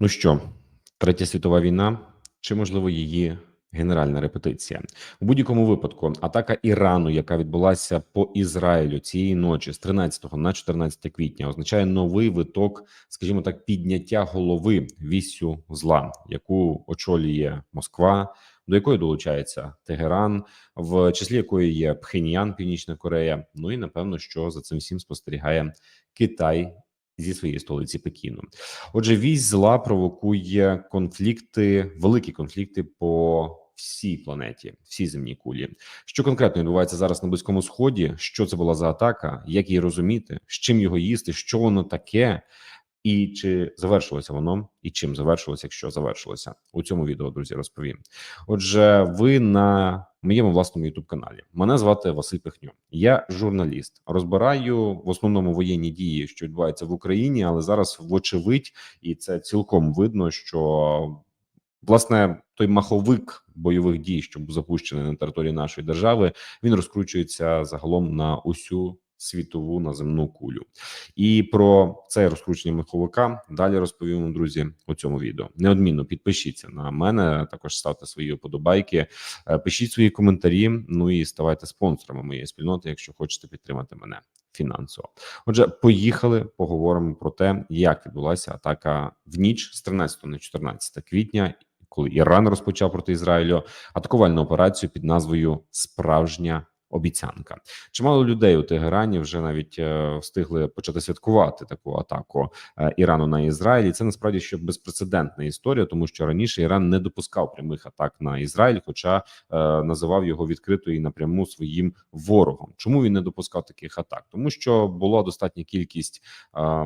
Ну що, третя світова війна, чи можливо її генеральна репетиція у будь-якому випадку? Атака Ірану, яка відбулася по Ізраїлю цієї ночі з 13 на 14 квітня, означає новий виток, скажімо так, підняття голови вісю зла, яку очолює Москва. До якої долучається Тегеран, в числі якої є Пхеньян, Північна Корея. Ну і напевно, що за цим всім спостерігає Китай зі своєї столиці Пекіну. Отже, вісь зла провокує конфлікти, великі конфлікти по всій планеті, всій земній кулі. Що конкретно відбувається зараз на близькому сході? Що це була за атака? Як її розуміти? З чим його їсти? Що воно таке? І чи завершилося воно, і чим завершилося, якщо завершилося у цьому відео, друзі, розповім. Отже, ви на моєму власному youtube каналі. Мене звати Василь Пихньо. Я журналіст. Розбираю в основному воєнні дії, що відбуваються в Україні, але зараз, вочевидь, і це цілком видно, що власне той маховик бойових дій, що був запущений на території нашої держави, він розкручується загалом на усю світову наземну кулю. І про це розкручення маховика далі розповім вам, друзі, у цьому відео. Неодмінно підпишіться на мене, також ставте свої вподобайки, е, пишіть свої коментарі. Ну і ставайте спонсорами моєї спільноти, якщо хочете підтримати мене фінансово. Отже, поїхали. Поговоримо про те, як відбулася атака в ніч з 13 на 14 квітня. Коли Іран розпочав проти Ізраїлю атакувальну операцію під назвою Справжня обіцянка. Чимало людей у Тегерані вже навіть е, встигли почати святкувати таку атаку е, Ірану на Ізраїль. І Це насправді ще безпрецедентна історія, тому що раніше Іран не допускав прямих атак на Ізраїль, хоча е, називав його відкрито і напряму своїм ворогом. Чому він не допускав таких атак? Тому що була достатня кількість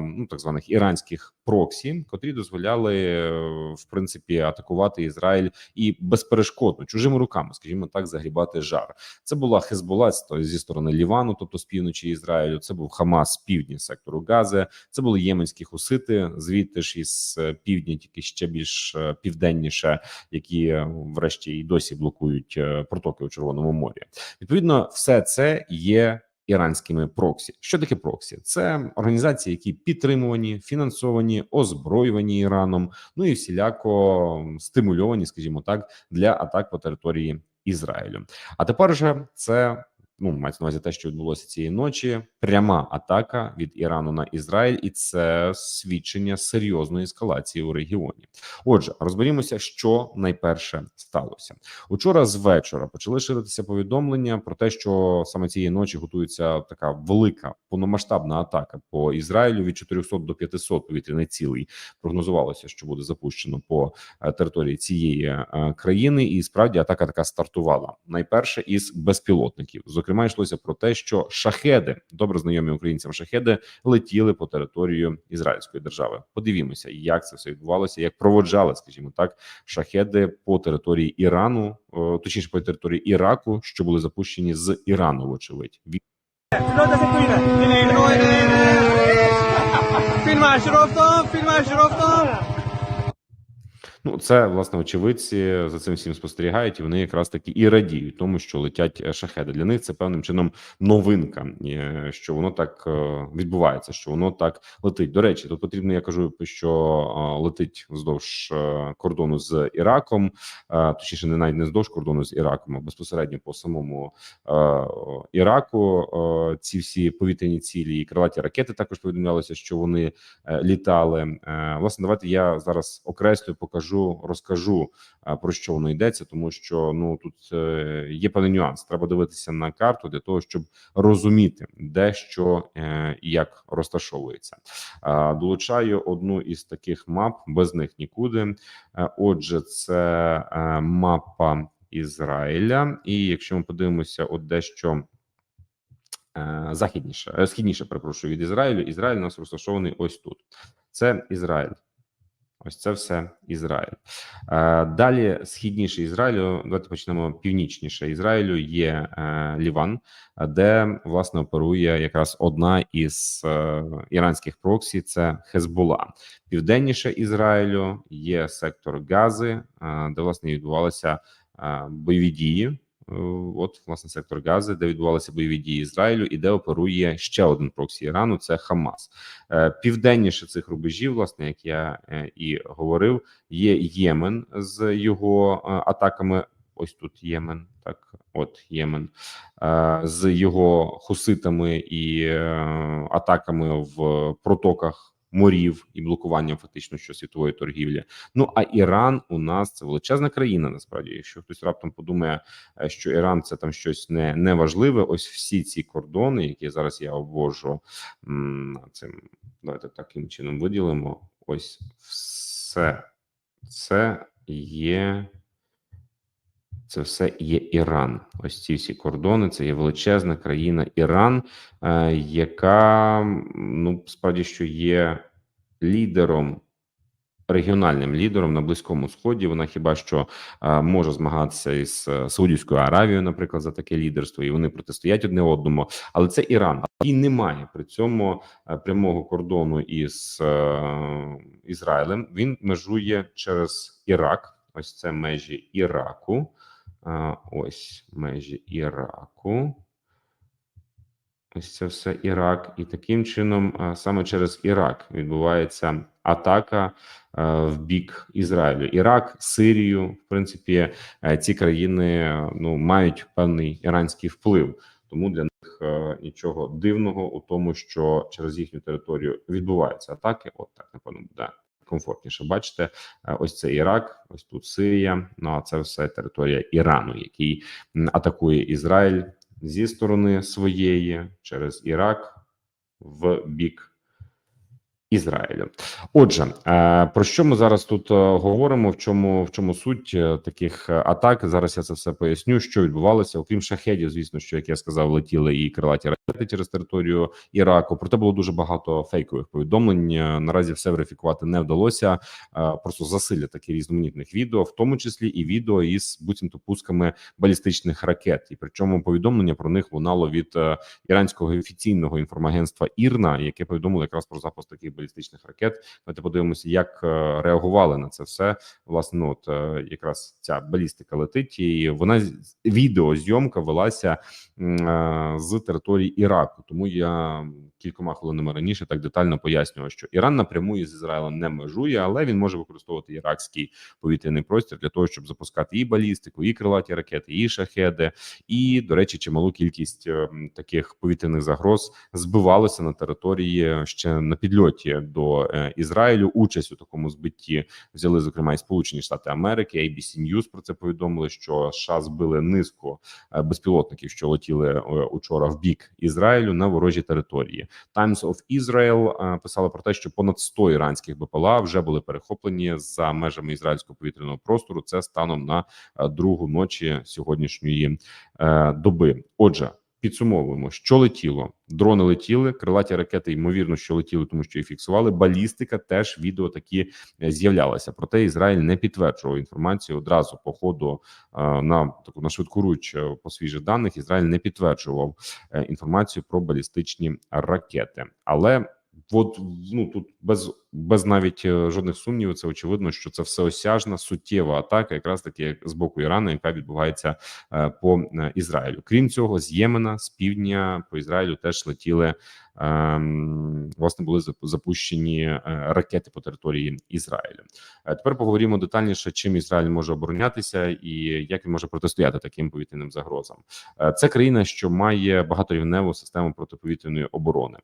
ну так званих іранських проксі, котрі дозволяли в принципі атакувати Ізраїль і безперешкодно чужими руками, скажімо так, загрібати жар. Це була Хезбола зі сторони Лівану, тобто з півночі Ізраїлю. Це був Хамас з півдня сектору Гази. Це були єменські хусити, звідти ж із е, півдня, тільки ще більш е, південніше, які е, врешті і досі блокують протоки у Червоному морі. Відповідно, все це є. Іранськими проксі, що таке проксі? Це організації, які підтримувані, фінансовані, озброювані Іраном, ну і всіляко стимульовані, скажімо так, для атак по території Ізраїлю. А тепер же це ну мається на увазі те, що відбулося цієї ночі. Пряма атака від Ірану на Ізраїль, і це свідчення серйозної ескалації у регіоні. Отже, розберімося, що найперше сталося учора. З вечора почали ширитися повідомлення про те, що саме цієї ночі готується така велика повномасштабна атака по Ізраїлю від 400 до 500 повітряних цілей. Прогнозувалося, що буде запущено по е, території цієї е, країни, і справді атака така стартувала найперше із безпілотників. Зокрема, йшлося про те, що шахеди добре знайомі українцям шахеди летіли по територію Ізраїльської держави. Подивімося, як це все відбувалося, як проводжали, скажімо так, шахеди по території Ірану, точніше по території Іраку, що були запущені з Ірану, вочевидь. فیلم اشرفتم فیلم اشرفتم Ну, це власне очевидці за цим всім спостерігають, і вони якраз таки і радіють тому, що летять е, шахеди. Для них це певним чином новинка, е, що воно так е, відбувається, що воно так летить. До речі, тут потрібно. Я кажу, що летить вздовж кордону з Іраком, точніше, не навіть не вздовж кордону з Іраком, а безпосередньо по самому Іраку. Ці всі повітряні цілі і крилаті ракети також повідомлялося, що вони літали. Власне, давайте я зараз окреслю покажу покажу, розкажу про що воно йдеться, тому що ну тут е, є певний нюанс. Треба дивитися на карту для того, щоб розуміти, де що е, і як розташовується. Долучаю одну із таких мап, без них нікуди. Е, отже, це мапа Ізраїля, і якщо ми подивимося, от дещо. Західніше, східніше, перепрошую від Ізраїлю. Ізраїль у нас розташований ось тут. Це Ізраїль. Ось це все Ізраїль. Е, далі східніше Ізраїлю. Давайте почнемо північніше Ізраїлю. Є е, Ліван, де власне оперує якраз одна із е, іранських проксі. Це Хезбола. Південніше Ізраїлю є сектор Гази, де власне відбувалися бойові дії. От власне сектор Гази, де відбувалися бойові дії Ізраїлю, і де оперує ще один проксі Ірану. Це Хамас. Е, Південніше цих рубежів, власне, як я е, і говорив, є Ємен з його е, атаками. Ось тут Ємен, так, от Ємен е, з його хуситами і е, атаками в протоках морів і блокуванням фактично щосвітової торгівлі. Ну а Іран у нас це величезна країна. Насправді, якщо хтось раптом подумає, е, що Іран це там щось не, не важливе, ось всі ці кордони, які зараз я обвожу цим, давайте таким чином виділимо. Ось все це є. Це все є Іран. Ось ці всі кордони. Це є величезна країна Іран, е, яка ну справді що є лідером. Регіональним лідером на близькому сході вона хіба що е, може змагатися із е, Саудівською Аравією, наприклад, за таке лідерство, і вони протистоять одне одному. Але це Іран, і немає при цьому прямого кордону із е, Ізраїлем. Він межує через Ірак. Ось це межі Іраку. Ось межі Іраку. Ось це все Ірак, і таким чином саме через Ірак відбувається атака в бік Ізраїлю. Ірак, Сирію, в принципі, е, ці країни ну мають певний іранський вплив. Тому для них е, нічого дивного у тому, що через їхню територію відбуваються атаки. От так напевно буде комфортніше. Бачите, е, ось це Ірак, ось тут Сирія. Ну а це все територія Ірану, який атакує Ізраїль зі сторони своєї через Ірак в бік. Ізраїлю, отже, е, про що ми зараз тут е, говоримо? В чому в чому суть е, таких атак? Зараз я це все поясню, що відбувалося. Окрім шахедів, звісно, що як я сказав, летіли і крилаті ракети через територію Іраку. Проте було дуже багато фейкових повідомлень. Наразі все верифікувати не вдалося. Просто засилля таких різноманітних відео, в тому числі і відео із буцімто пусками балістичних ракет. І причому повідомлення про них лунало від іранського офіційного інформагентства Ірна, яке повідомило якраз про запуск таких балістичних ракет. Давайте подивимося, як е, реагували на це все. Власне, ну от е, якраз ця балістика летить, і вона відеозйомка велася е, з території Іраку. Тому я кількома хвилинами раніше так детально пояснював, що Іран напряму із Ізраїлем не межує, але він може використовувати іракський повітряний простір для того, щоб запускати і балістику, і крилаті ракети, і шахеди, і до речі, чималу кількість е, таких повітряних загроз збивалося на території ще на підльоті до е, Ізраїлю. Участь у такому збитті взяли зокрема і Сполучені Штати Америки. ABC News про це повідомили, що США збили низку е, безпілотників, що летіли е, учора в бік Ізраїлю на ворожі території. Times of Israel писала про те, що понад 100 іранських БПЛА вже були перехоплені за межами ізраїльського повітряного простору. Це станом на другу ночі сьогоднішньої доби. Отже. Підсумовуємо, що летіло. Дрони летіли, крилаті ракети, ймовірно, що летіли, тому що їх фіксували. Балістика теж відео такі е, з'являлася. Проте Ізраїль не підтверджував інформацію одразу по ходу е, на таку на швидку руч е, по свіжих даних. Ізраїль не підтверджував інформацію про балістичні ракети, але от ну тут без без навіть е, жодних сумнівів, це очевидно, що це всеосяжна суттєва атака, якраз таки з боку Ірану, яка відбувається е, по е, Ізраїлю. Крім цього, з Ємена, з півдня по Ізраїлю теж летіли власне були запущені е, ракети по території Ізраїлю. Е, Тепер поговоримо детальніше, чим Ізраїль може оборонятися і як він може протистояти таким повітряним загрозам. Е, Це країна, що має багаторівневу систему протиповітряної оборони.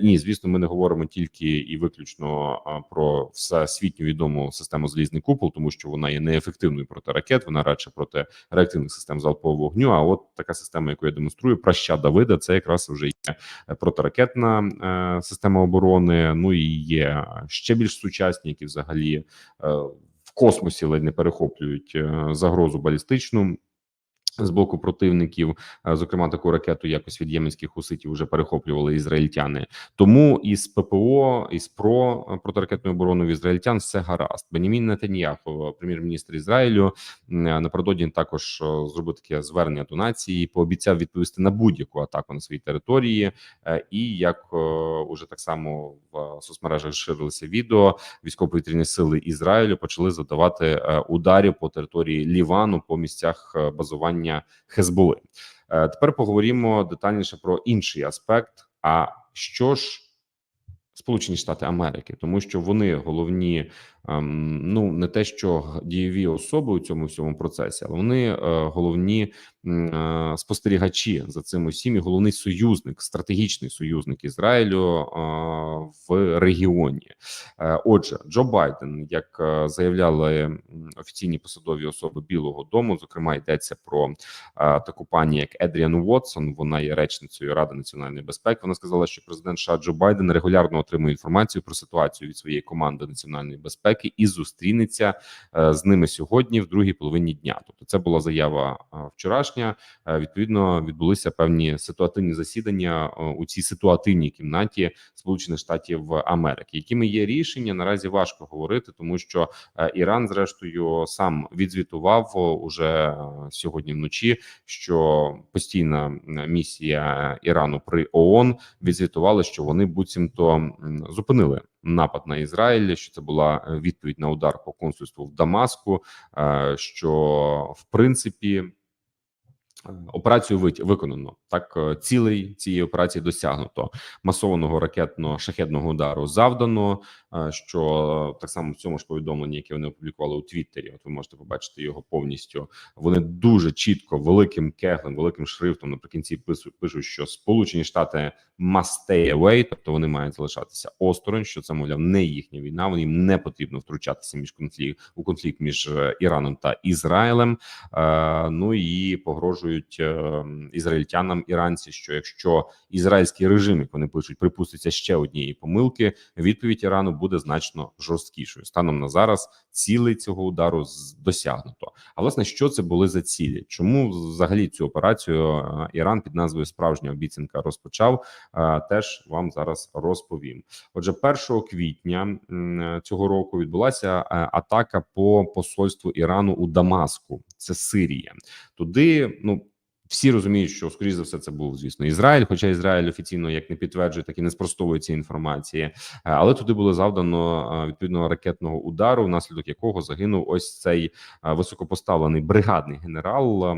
І звісно, ми не говоримо тільки і виключно про всесвітньо відому систему залізний купол, тому що вона є неефективною проти ракет, вона радше проти реактивних систем залпового вогню. А от така система, яку я демонструю, праща Давида, це якраз вже є протиракетна е, система оборони. Ну і є ще більш сучасні, які взагалі е, в космосі ледь не перехоплюють е, загрозу балістичну. З боку противників, е, зокрема, таку ракету якось від єменських хуситів вже перехоплювали ізраїльтяни. Тому із ППО, із ПРО е, протиракетною обороною в ізраїльтян все гаразд. Бенімін Нетаньяху, прем'єр-міністр Ізраїлю, е, напередодні також е, зробив таке звернення до нації. Пообіцяв відповісти на будь-яку атаку на своїй території. Е, І як е, уже так само в соцмережах ширилися відео, військово-повітряні сили Ізраїлю почали завдавати е, ударів по території Лівану по місцях е, базування просування Хезболи. Е, Тепер поговоримо детальніше про інший аспект. А що ж Сполучені Штати Америки, тому що вони головні, ну не те, що дієві особи у цьому всьому процесі, але вони е, головні е, спостерігачі за цим усім і головний союзник, стратегічний союзник Ізраїлю е, в регіоні. Отже, Джо Байден, як заявляли офіційні посадові особи Білого Дому, зокрема йдеться про таку пані, як Едріан Уотсон. Вона є речницею Ради національної безпеки. Вона сказала, що президент США Джо Байден регулярно отримує інформацію про ситуацію від своєї команди національної безпеки і зустрінеться е, з ними сьогодні, в другій половині дня. Тобто, це була заява е, вчорашня. Е, Відповідно, відбулися певні ситуативні засідання у цій ситуативній кімнаті Сполучених Штатів Америки. Якими є рішення наразі важко говорити, тому що Іран, зрештою, сам відзвітував уже сьогодні вночі, що постійна місія Ірану при ООН відзвітувала, що вони буцімто зупинили напад на Ізраїль. Що це була е, відповідь на удар по консульству в Дамаску. е, Що в принципі. Операцію виконано так. е, Цілей цієї операції досягнуто масованого ракетно-шахедного удару завдано. е, Що так само в цьому ж повідомленні, яке вони опублікували у Твіттері, от ви можете побачити його повністю. Вони дуже чітко великим кеглем, великим шрифтом наприкінці пишуть, що Сполучені Штати must stay away, тобто вони мають залишатися осторонь. Що це мовляв не їхня війна. Вони їм не потрібно втручатися між конфлікт у конфлікт між е, Іраном та Ізраїлем. Ну і погрожують е, ізраїльтянам іранці, що якщо ізраїльський режим, як вони пишуть, припуститься ще однієї помилки, відповідь Ірану буде значно жорсткішою. Станом на зараз цілей цього удару досягнуто. А власне, що це були за цілі? Чому взагалі цю операцію е, Іран під назвою Справжня обіцянка розпочав? Е, Теж вам зараз розповім. Отже, 1 квітня цього року відбулася атака по посольству Ірану у Дамаску. Це Сирія. Туди ну. Всі розуміють, що скоріш за все це був звісно Ізраїль, хоча Ізраїль офіційно як не підтверджує, так і не спростовує ці інформації. Е, Але туди було завдано е, відповідного ракетного удару, внаслідок якого загинув ось цей е, високопоставлений бригадний генерал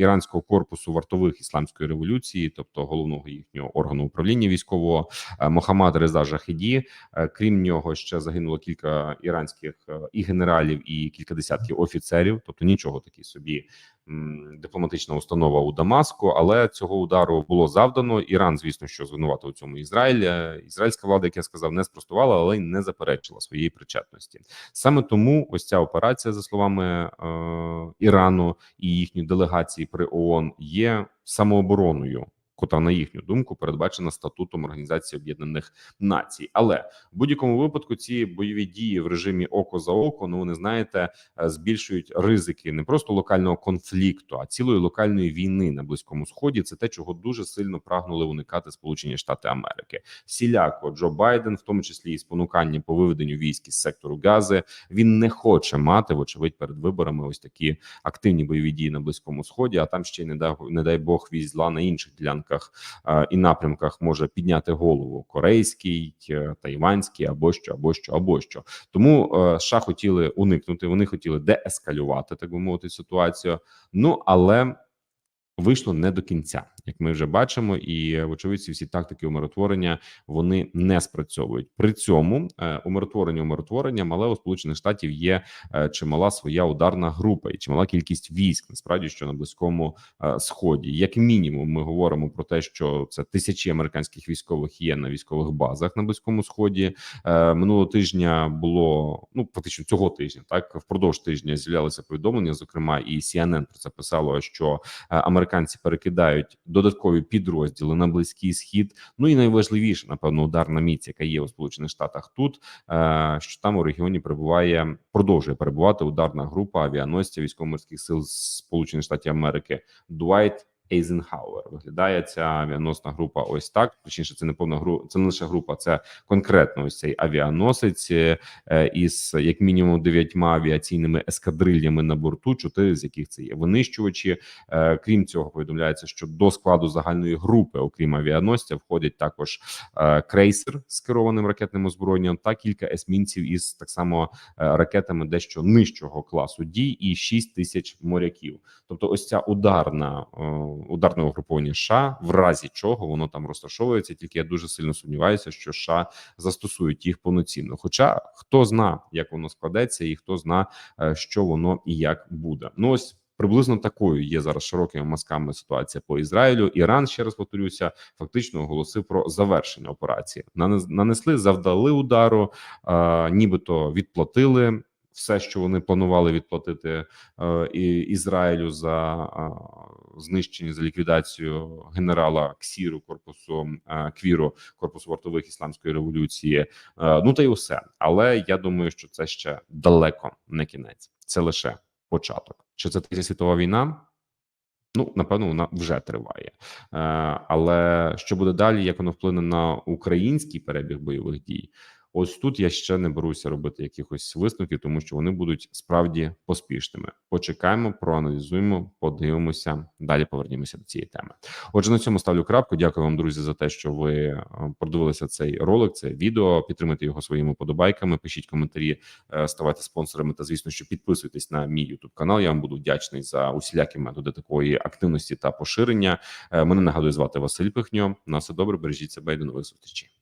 іранського корпусу вартових ісламської революції, тобто головного їхнього органу управління військового е, Мохаммад Реза Жахіді. Е, Крім нього, ще загинуло кілька іранських е, і генералів, і кілька десятків офіцерів. Тобто нічого такий собі дипломатична установа у Дамаску. Але цього удару було завдано. Іран, звісно, що звинуватив у цьому Ізраїль. Ізраїльська влада, як я сказав, не спростувала, але й не заперечила своєї причетності. Саме тому ось ця операція, за словами е, Ірану і їхньої делегації при ООН, є самообороною. Кота на їхню думку передбачена статутом Організації Об'єднаних Націй, але в будь-якому випадку ці бойові дії в режимі око за око, ну вони знаєте, е, збільшують ризики не просто локального конфлікту, а цілої локальної війни на близькому сході. Це те, чого дуже сильно прагнули уникати Сполучені Штати Америки. Всіляко Джо Байден, в тому числі і спонукання по виведенню військ із сектору Гази, він не хоче мати, вочевидь, перед виборами ось такі активні бойові дії на близькому сході. А там ще й не дай не дай Бог вісь зла на інших ділянках е, і напрямках може підняти голову корейський, е, тайванський або що, або що, або що. Тому е, США хотіли уникнути. Вони хотіли деескалювати, так би мовити, ситуацію. Ну але вийшло не до кінця, як ми вже бачимо, і очевидці всі тактики умиротворення вони не спрацьовують. При цьому е, умиротворення умиротворенням, але у сполучених штатів є е, чимала своя ударна група і чимала кількість військ. Насправді, що на близькому е, сході, як мінімум, ми говоримо про те, що це тисячі американських військових є на військових базах на близькому сході. Минулого тижня було ну фактично цього тижня, так впродовж тижня з'являлися повідомлення. Зокрема, і CNN про це писало, що американці перекидають додаткові підрозділи на близький схід. Ну і найважливіше, напевно, ударна міць, яка є у Сполучених Штатах тут, е, що там у регіоні перебуває, продовжує перебувати ударна група авіаносців військово-морських сил Сполучених Штатів Америки Дуайт Eisenhower. Виглядає ця авіаносна група ось так. Точніше, це не повна група, це не лише група, це конкретно ось цей авіаносець е, із як мінімум дев'ятьма авіаційними ескадрилями на борту, чотири з яких це є винищувачі. Е, Крім цього, повідомляється, що до складу загальної групи, окрім авіаносця, входять також е, крейсер з керованим ракетним озброєнням та кілька есмінців із так само ракетами дещо нижчого класу дій і 6 тисяч моряків. Тобто, ось ця ударна ударне угруповання США, в разі чого воно там розташовується. Тільки я дуже сильно сумніваюся, що США застосують їх повноцінно. Хоча хто зна, як воно складеться, і хто зна, е, що воно і як буде. Ну ось. Приблизно такою є зараз широкими мазками ситуація по Ізраїлю. Іран ще раз повторюся, фактично оголосив про завершення операції. Нанес- Нанесли, завдали удару, е, нібито відплатили все, що вони планували відплатити е, і Ізраїлю за е, знищення за ліквідацію генерала Ксіру корпусу е, Квіру корпусу вартових ісламської революції. Ну та й усе. Але я думаю, що це ще далеко не кінець, це лише початок. Чи це третя світова війна? Ну, напевно, вона вже триває. Але що буде далі? Як воно вплине на український перебіг бойових дій? Ось тут я ще не беруся робити якихось висновків, тому що вони будуть справді поспішними. Почекаємо, проаналізуємо, подивимося. Далі повернімося до цієї теми. Отже, на цьому ставлю крапку. Дякую вам, друзі, за те, що ви е, продивилися цей ролик, це відео. Підтримайте його своїми подобайками. Пишіть коментарі, е, ставайте спонсорами та звісно, що підписуйтесь на мій YouTube канал. Я вам буду вдячний за усілякі методи такої активності та поширення. Е, Мене нагадує звати Василь Пихньо. На все добре, бережіть себе і до нових зустрічей.